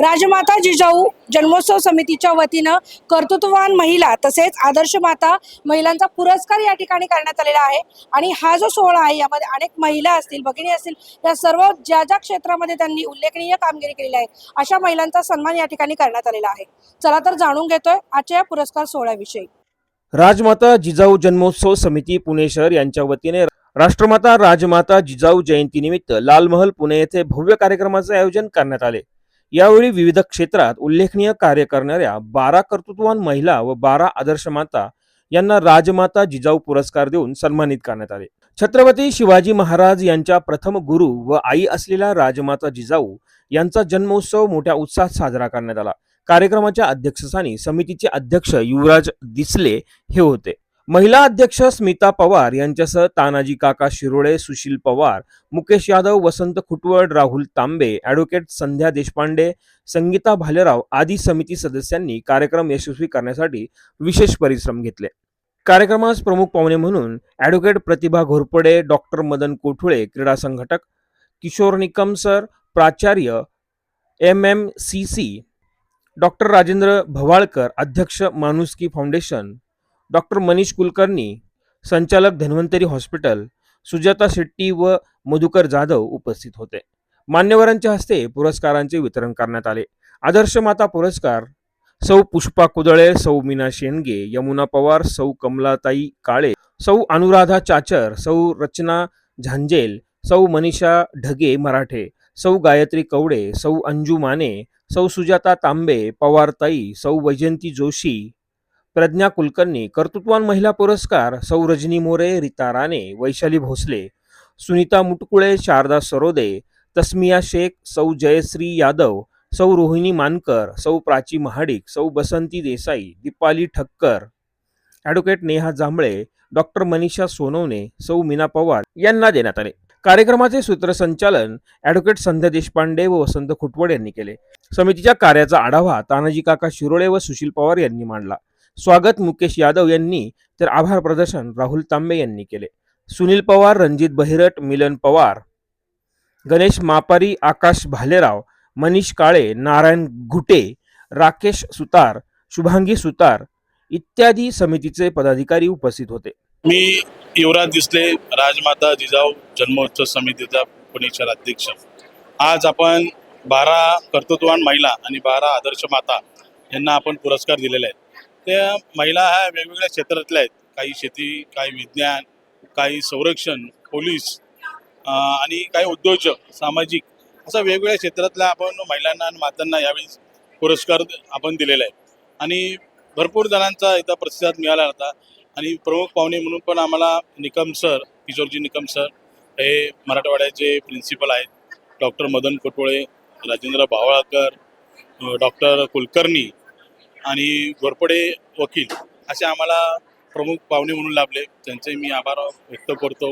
राजमाता जिजाऊ जन्मोत्सव समितीच्या वतीनं कर्तृत्ववान महिला तसेच आदर्श माता महिलांचा पुरस्कार या ठिकाणी करण्यात आलेला आहे. आणि हा जो सोहळा आहे यामध्ये अनेक महिला असतील भगिनी असतील या सर्व ज्या ज्या क्षेत्रामध्ये त्यांनी उल्लेखनीय कामगिरी केलेली आहे अशा महिलांचा सन्मान या ठिकाणी करण्यात आलेला आहे. चला तर जाणून घेतोय आजच्या या पुरस्कार सोहळ्याविषयी. राजमाता जिजाऊ जन्मोत्सव समिती पुणे शहर यांच्या वतीने राष्ट्रमाता राजमाता जिजाऊ जयंतीनिमित्त लालमहल पुणे येथे भव्य कार्यक्रमाचे आयोजन करण्यात आले. यावेळी विविध क्षेत्रात उल्लेखनीय कार्य करणाऱ्या बारा कर्तृत्ववान महिला व बारा आदर्श माता यांना राजमाता जिजाऊ पुरस्कार देऊन सन्मानित करण्यात आले. छत्रपती शिवाजी महाराज यांच्या प्रथम गुरु व आई असलेल्या राजमाता जिजाऊ यांचा जन्मोत्सव मोठ्या उत्साहात साजरा करण्यात आला. कार्यक्रमाच्या अध्यक्षस्थानी समितीचे अध्यक्ष युवराज दिसले हे होते. महिला अध्यक्ष स्मिता पवार यांच्यासह तानाजी काका शिरोळे सुशील पवार मुकेश यादव वसंत खुटवड राहुल तांबे ॲडव्होकेट संध्या देशपांडे संगीता भालेराव आदी समिती सदस्यांनी कार्यक्रम यशस्वी करण्यासाठी विशेष परिश्रम घेतले. कार्यक्रमास प्रमुख पाहुणे म्हणून ॲडव्होकेट प्रतिभा घोरपडे डॉक्टर मदन कोठुळे क्रीडा संघटक किशोर निकम सर प्राचार्य M M C C doctor Rajendra Bhavalkar अध्यक्ष माणुसकी फाउंडेशन डॉक्टर मनीष कुलकर्णी संचालक धन्वंतरी हॉस्पिटल सुजाता शेट्टी व मधुकर जाधव उपस्थित होते. मान्यवरांच्या हस्ते पुरस्कारांचे वितरण करण्यात आले. आदर्श माता पुरस्कार सौ पुष्पा कुदळे सौ मीना शेंडगे यमुना पवार सौ कमलाताई काळे सौ अनुराधा चाचर सौ रचना झांजेल सौ मनीषा ढगे मराठे सौ गायत्री कवडे सौ अंजू माने सौ सुजाता तांबे पवारताई सौ वैजंती जोशी प्रज्ञा कुलकर्णी कर्तृत्वान महिला पुरस्कार सौ रजनी मोरे रीता राणे वैशाली भोसले सुनीता मुटकुळे शारदा सरोदे तस्मिया शेख सौ जयश्री यादव सौ रोहिणी मानकर सौ प्राची महाडिक सौ बसंती देसाई दीपाली ठक्कर. ॲडव्होकेट नेहा जांभळे डॉक्टर मनीषा सोनवणे सौ मीना पवार यांना देण्यात आले. कार्यक्रमाचे सूत्रसंचालन ॲडव्होकेट संध्या देशपांडे व वसंत खुटवड यांनी केले. समितीच्या कार्याचा आढावा तानाजी काका शिरोळे व सुशील पवार यांनी मांडला. स्वागत मुकेश यादव यांनी तर आभार प्रदर्शन राहुल तांबे यांनी केले. सुनील पवार रणजित बहिरट मिलन पवार गणेश मापारी आकाश भालेराव मनीष काळे नारायण घुटे राकेश सुतार शुभांगी सुतार इत्यादी समितीचे पदाधिकारी उपस्थित होते. मी युवराज दिसले राजमाता जिजाऊ जन्मोत्सव समितीचा पुणे अध्यक्ष. आज आपण बारा कर्तृत्ववान महिला आणि बारा आदर्श माता यांना आपण पुरस्कार दिलेले आहेत. त्या महिला ह्या वेगवेगळ्या क्षेत्रातल्या आहेत. काही शेती काही विज्ञान काही संरक्षण पोलीस आणि काही उद्योजक सामाजिक असं वेगवेगळ्या क्षेत्रातल्या आपण महिलांना आणि मातांना यावेळी पुरस्कार आपण दिलेला आहे आणि भरपूर जणांचा इथं प्रतिसाद मिळाला होता. आणि प्रमुख पाहुणे म्हणून पण आम्हाला निकम सर किशोरजी निकम सर हे मराठवाड्याचे प्रिन्सिपल आहेत. डॉक्टर मदन कोटोळे राजेंद्र भावळकर डॉक्टर कुलकर्णी आणि घोरपडे वकील असे आम्हाला प्रमुख पाहुणे म्हणून लाभले. त्यांचे मी आभार व्यक्त करतो.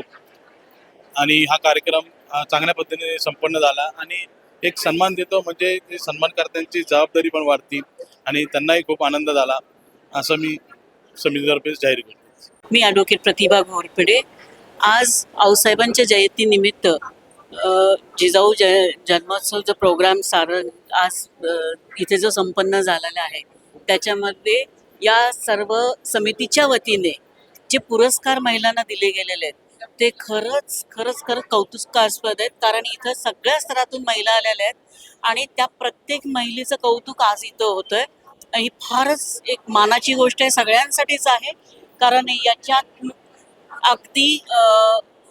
आणि हा कार्यक्रम चांगल्या पद्धतीने संपन्न झाला आणि एक सन्मान देतो म्हणजे ते सन्मानकर्त्यांची जबाबदारी पण वाढती आणि त्यांनाही खूप आनंद झाला असं मी समितीतर्फे जाहीर करतो. मी ॲडव्होकेट प्रतिभा घोरपडे. आज आऊसाहेबांच्या जयंतीनिमित्त जिजाऊ जय जन्मोत्सवचा प्रोग्राम सार आज इथे जो संपन्न झालेला आहे त्याच्यामध्ये या सर्व समितीच्या वतीने जे पुरस्कार महिलांना दिले गेलेले आहेत ते खरंच खरंच खरंच कौतुकास्पद आहेत. कारण इथं सगळ्या स्तरातून महिला आलेल्या आहेत आणि त्या प्रत्येक महिलेचं कौतुक आज इथं होतंय. ही फारच एक मानाची गोष्ट आहे सगळ्यांसाठीच आहे. कारण याच्यात अगदी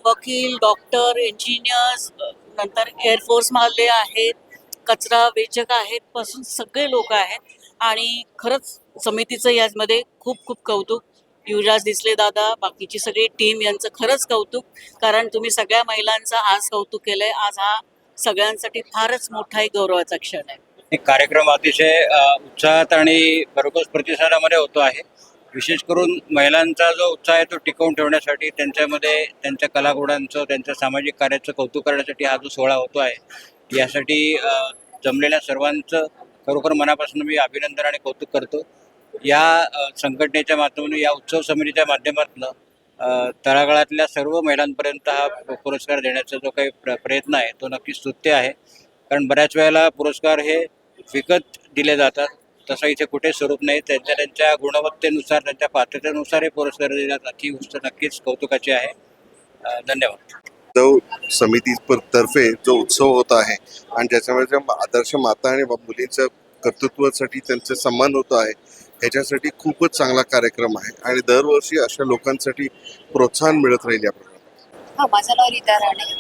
वकील डॉक्टर इंजिनियर्स नंतर एअरफोर्स मारले आहेत कचरा वेचक आहेत पासून सगळे लोक आहेत. आणि खरंच समितीचं यामध्ये खूप खूप कौतुक. युवराज दिसले दादा बाकीची सगळी टीम यांचं खरंच कौतुक. कारण तुम्ही सगळ्या महिलांचं आज कौतुक केलंय. आज हा सगळ्यांसाठी फारच मोठा एक गौरवाचा क्षण आहे. हे कार्यक्रम अतिशय उत्साहात आणि भरघोस प्रतिसादामध्ये होतो आहे. विशेष करून महिलांचा जो उत्साह आहे तो टिकवून ठेवण्यासाठी त्यांच्यामध्ये त्यांच्या कलागुणांचं त्यांच्या सामाजिक कार्याचं कौतुक करण्यासाठी हा जो सोहळा होतो आहे यासाठी जमलेल्या सर्वांचं खरोखर मनापासून मी अभिनंदन आणि कौतुक करतो. या संघटनेच्या माध्यमातून या उत्सव समितीच्या माध्यमातून तळागाळातल्या सर्व महिलांपर्यंत हा पुरस्कार देण्याचा जो काही प्र प्रयत्न आहे तो नक्कीच स्तुत्य आहे. कारण बऱ्याच वेळेला पुरस्कार हे विकत दिले जातात. तसं इथे कुठे स्वरूप नाही. त्यांच्या त्यांच्या गुणवत्तेनुसार त्यांच्या पात्रतेनुसार हे पुरस्कार दिले जातात. ही गोष्ट नक्कीच कौतुकाची आहे. धन्यवाद. उद्धव समिती तर्फे जो उत्सव होत आहे आणि ज्याच्यामध्ये ज्या आदर्श माता आणि मुलींच्या कर्तृत्वासाठी त्यांचा सन्मान होत आहे ह्याच्यासाठी खूपच चांगला कार्यक्रम आहे आणि दरवर्षी अशा लोकांसाठी प्रोत्साहन मिळत राहील या प्रकारे. हा माझं नाव रीता राणे.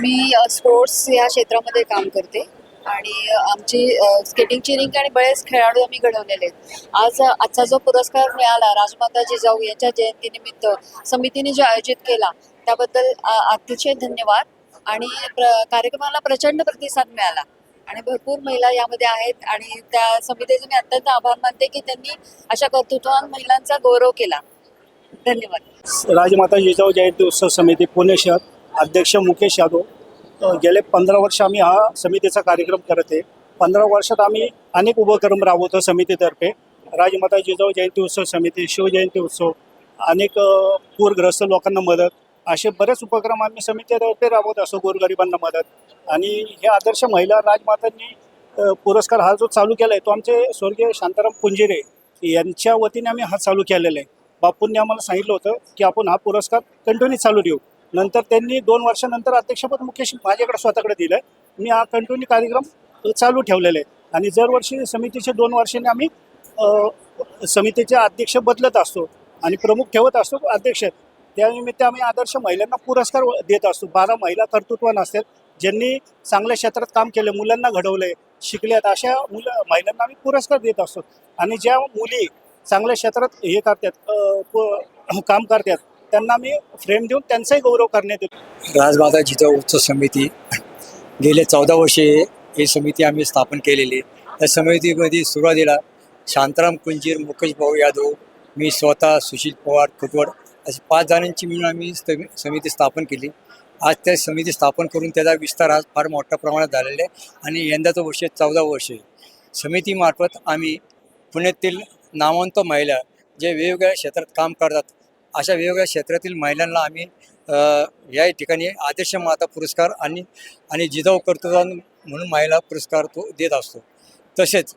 मी स्पोर्ट्स या क्षेत्रामध्ये काम करते आणि आमची स्केटिंगची रिंग आणि बरेच खेळाडू आम्ही घडवलेले आहेत. आज आजचा जो पुरस्कार मिळाला राजमाता जिजाऊ यांच्या जयंतीनिमित्त समितीने जो आयोजित केला त्याबद्दल अतिशय धन्यवाद. आणि प्र कार्यक्रमाला प्रचंड प्रतिसाद मिळाला. आणि भरपूर महिला यामध्ये आहेत. आणि त्या समितीचे मी अत्यंत आभार मानते की त्यांनी अशा कर्तृत्वान महिलांचा गौरव केला. धन्यवाद. राजमाता जिजाऊ जयंती उत्सव समिती पुणे शहर. अध्यक्ष मुकेश यादव. गेले पंधरा वर्ष आम्ही हा समितीचा कार्यक्रम करत आहे. पंधरा वर्षात आम्ही अनेक उपक्रम राबवतो समितीतर्फे. राजमाता जिजाऊ जयंती उत्सव समिती शिवजयंती उत्सव. अनेक पूरग्रस्त लोकांना मदत. असे बरेच उपक्रम आम्ही समितीतर्फे राबवत असतो गोरगरिबांना मदत. आणि हे आदर्श महिला राजमातांनी पुरस्कार हा जो चालू केला आहे तो आमचे स्वर्गीय शांताराम पुंजिरे यांच्या वतीने आम्ही हा चालू केलेला आहे. बापूंनी आम्हाला सांगितलं होतं की आपण हा पुरस्कार कंटिन्यू चालू ठेवू. नंतर त्यांनी दोन वर्षानंतर अध्यक्षपद मुकेश माझ्याकडे स्वतःकडे दिलं आहे मी हा कंटिन्यू कार्यक्रम चालू ठेवलेला आहे. आणि दरवर्षी समितीचे दोन वर्षांनी आम्ही समितीचे अध्यक्ष बदलत असतो आणि प्रमुख ठेवत असतो अध्यक्ष. त्यानिमित्त आम्ही आदर्श महिलांना पुरस्कार देत असतो. बारा महिला कर्तृत्वान असतात ज्यांनी चांगल्या क्षेत्रात काम केलं मुलांना घडवलंय शिकल्यात अशा मुलं महिलांना आम्ही पुरस्कार देत असतो. आणि ज्या मुली चांगल्या क्षेत्रात हे करतात प- काम करतात त्यांना आम्ही फ्रेम देऊन त्यांचाही गौरव करण्यात येतो. राजमाता जिजाऊ उत्सव समिती गेले चौदा वर्षे ही समिती आम्ही स्थापन केलेली. त्या समितीमध्ये सुरुवातीला शांताराम कुंजीर मुकेश भाऊ यादव मी स्वतः सुशील पवार खुटवड अशी पाच जणांची मिळून आम्ही स्तमी- समिती स्थापन केली. आज त्या समिती स्थापन करून त्याचा विस्तार आज फार मोठ्या प्रमाणात झालेला आहे आणि यंदाचं वर्ष चौदा वर्ष आहे. समितीमार्फत आम्ही पुण्यातील नामवंत महिला जे वेगवेगळ्या क्षेत्रात काम करतात अशा वेगवेगळ्या क्षेत्रातील महिलांना आम्ही या ठिकाणी आदर्श माता पुरस्कार आणि आणि जिजाऊ कर्तृत्वान म्हणून महिला पुरस्कार तो देत असतो. तसेच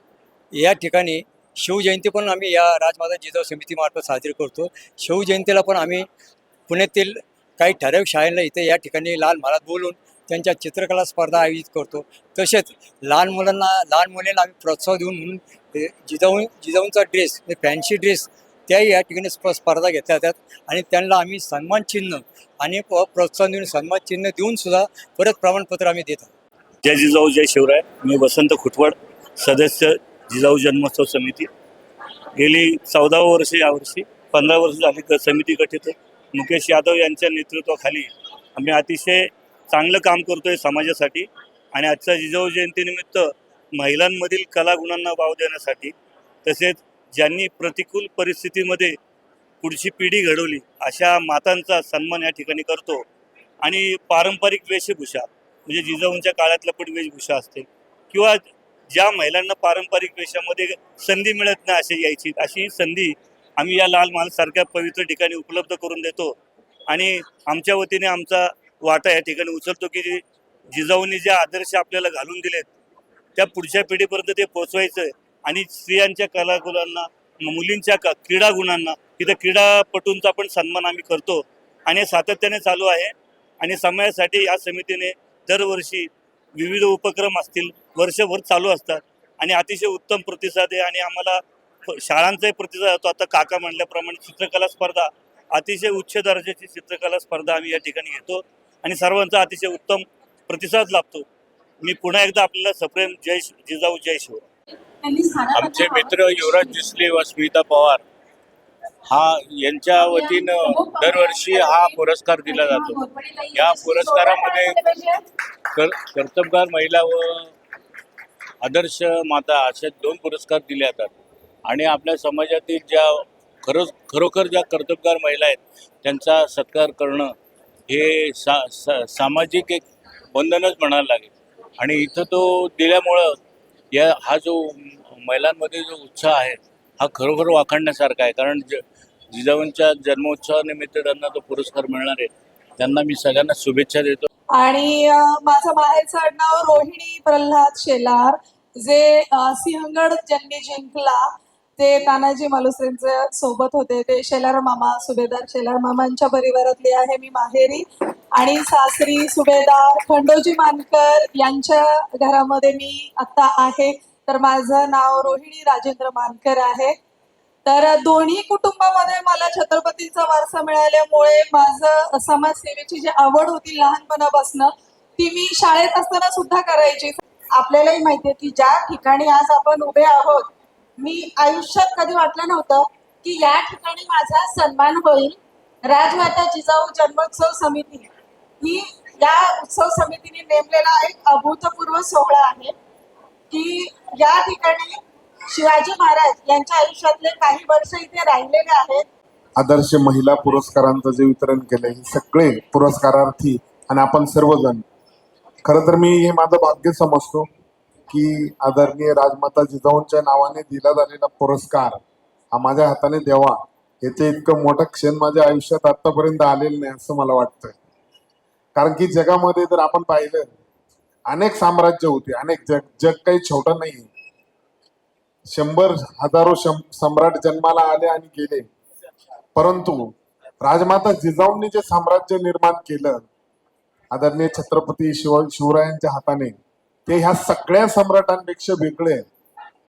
या ठिकाणी शिवजयंती पण आम्ही या राजमाता जिजाऊ समितीमार्फत साजरी करतो. शिवजयंतीला पण आम्ही पुण्यातील काही ठराविक शाळांना इथे या ठिकाणी लाल महालात बोलून त्यांच्या चित्रकला स्पर्धा आयोजित करतो. तसेच लहान मुलांना लहान मुलींना आम्ही प्रोत्साहन देऊन म्हणून जिजाऊ जिजाऊंचा ड्रेस म्हणजे फॅन्सी ड्रेस त्याही या ठिकाणी स्प स्पर्धा घेतल्या जातात आणि त्यांना आम्ही सन्मान चिन्ह आणि प- प्रोत्साहन देऊन सन्मान चिन्ह देऊन सुद्धा परत प्रमाणपत्र आम्ही देतो जय जिजाऊ जय शिवराय. मी वसंत खुटवड सदस्य जिजाऊ जन्मोत्सव समिती. गेली चौदा वर्ष यावर्षी पंधरा वर्ष झाली ग- समिती गठीत मुकेश यादव यांच्या नेतृत्वाखाली आम्ही अतिशय चांगलं काम करतोय समाजासाठी आणि आजच्या जिजाऊ जयंतीनिमित्त महिलांमधील कलागुणांना वाव देण्यासाठी तसेच ज्यांनी प्रतिकूल परिस्थितीमध्ये पुढची पिढी घडवली अशा मातांचा सन्मान या ठिकाणी करतो. आणि पारंपरिक वेशभूषा म्हणजे जिजाऊंच्या काळातलं पण वेशभूषा असते किंवा ज्या महिलांना पारंपरिक वेशामध्ये संधी मिळत नाही अशी यायची अशी संधी आम्ही या लाल महाल सारख्या पवित्र ठिकाणी उपलब्ध करून देतो. आणि आमच्या वतीने आमचा वाटा या ठिकाणी उचलतो की जिजाऊंनी जे आदर्श आपल्याला घालून दिलेत त्या पुढच्या पिढीपर्यंत ते पोचवायचं आणि स्त्रियांच्या कलागुणांना मुलींच्या क- क्रीडा गुणांना तिथं क्रीडापटूंचा पण सन्मान आम्ही करतो. आणि सातत्याने चालू आहे. आणि समाजासाठी या समितीने दरवर्षी विविध उपक्रम असतील वर्षभर चालू असतात. आणि अतिशय उत्तम प्रतिसाद आहे आणि आम्हाला शाळांचाही प्रतिसाद होतो आता काका म्हणल्याप्रमाणे चित्रकला स्पर्धा अतिशय उच्च दर्जाची चित्रकला स्पर्धा आम्ही या ठिकाणी घेतो आणि सर्वांचा अतिशय उत्तम प्रतिसाद लाभतो. मी पुन्हा एकदा आपल्याला सप्रेम जय जिजाऊ जय शिव. आमचे मित्र युवराज डिसले व स्मिता पवार हा यांच्या वतीनं दरवर्षी हा पुरस्कार दिला जातो. या पुरस्कारामध्ये कर कर्तबगार महिला व आदर्श माता असे दोन पुरस्कार दिले जातात. आणि आपल्या समाजातील ज्या खरो खरोखर ज्या कर्तबगार महिला आहेत त्यांचा सत्कार करणं हे सा सा सामाजिक एक बंधनच म्हणायला लागेल. आणि इथं तो दिल्यामुळं या हा जो महिलांमध्ये जो उत्साह आहे हा खरोखर वाखाणण्यासारखा आहे. कारण ज जिजाऊंच्या जन्मोत्सवानिमित्त त्यांना तो पुरस्कार मिळणार आहे. त्यांना मी सगळ्यांना शुभेच्छा देतो. आणि माझं माहेरचं आडनाव रोहिणी प्रल्हाद शेलार. जे सिंहगड ज्यांनी जिंकला ते तानाजी मालुसरेंचे सोबत होते. ते शेलार मामा सुभेदार शेलार मामांच्या परिवारातले आहे मी माहेरी. आणि सासरी सुभेदार खंडोजी मानकर यांच्या घरामध्ये मी आता आहे. तर माझं नाव रोहिणी राजेंद्र मानकर आहे. तर दोन्ही कुटुंबामध्ये मला छत्रपतींचा वारसा मिळाल्यामुळे माझं समाजसेवेची जी आवड होती लहानपणापासून ती मी शाळेत असताना सुद्धा करायची. आपल्यालाही माहिती आहे की ज्या ठिकाणी आज आपण उभे आहोत मी आयुष्यात कधी वाटलं नव्हतं की या ठिकाणी माझा सन्मान होईल. राजमाता जिजाऊ जन्मोत्सव समिती ही या उत्सव समितीने नेमलेला एक अभूतपूर्व सोहळा आहे की या ठिकाणी शिवाजी महाराज यांच्या आयुष्यातले काही वर्ष इथे राहिलेले आहेत. आदर्श महिला पुरस्कारांचं जे वितरण केलंय हे सगळे पुरस्कारार्थी आणि आपण सर्वजण. खरं तर मी हे माझं भाग्य समजतो की आदरणीय राजमाता जिजाऊंच्या नावाने दिला झालेला पुरस्कार हा माझ्या हाताने द्यावा. याचे इतकं मोठं क्षण माझ्या आयुष्यात आतापर्यंत आलेलं नाही असं मला वाटतंय. कारण की जगामध्ये जर आपण पाहिलं अनेक साम्राज्य होते अनेक जग जग काही छोटं नाही शंभर हजारो सम्राट जन्माला आले आणि गेले. परंतु राजमाता जिजाऊंनी जे साम्राज्य निर्माण केलं आदरणीय छत्रपती शिव शिवरायांच्या हाताने ते ह्या सगळ्या सम्राटांपेक्षा वेगळे आहे.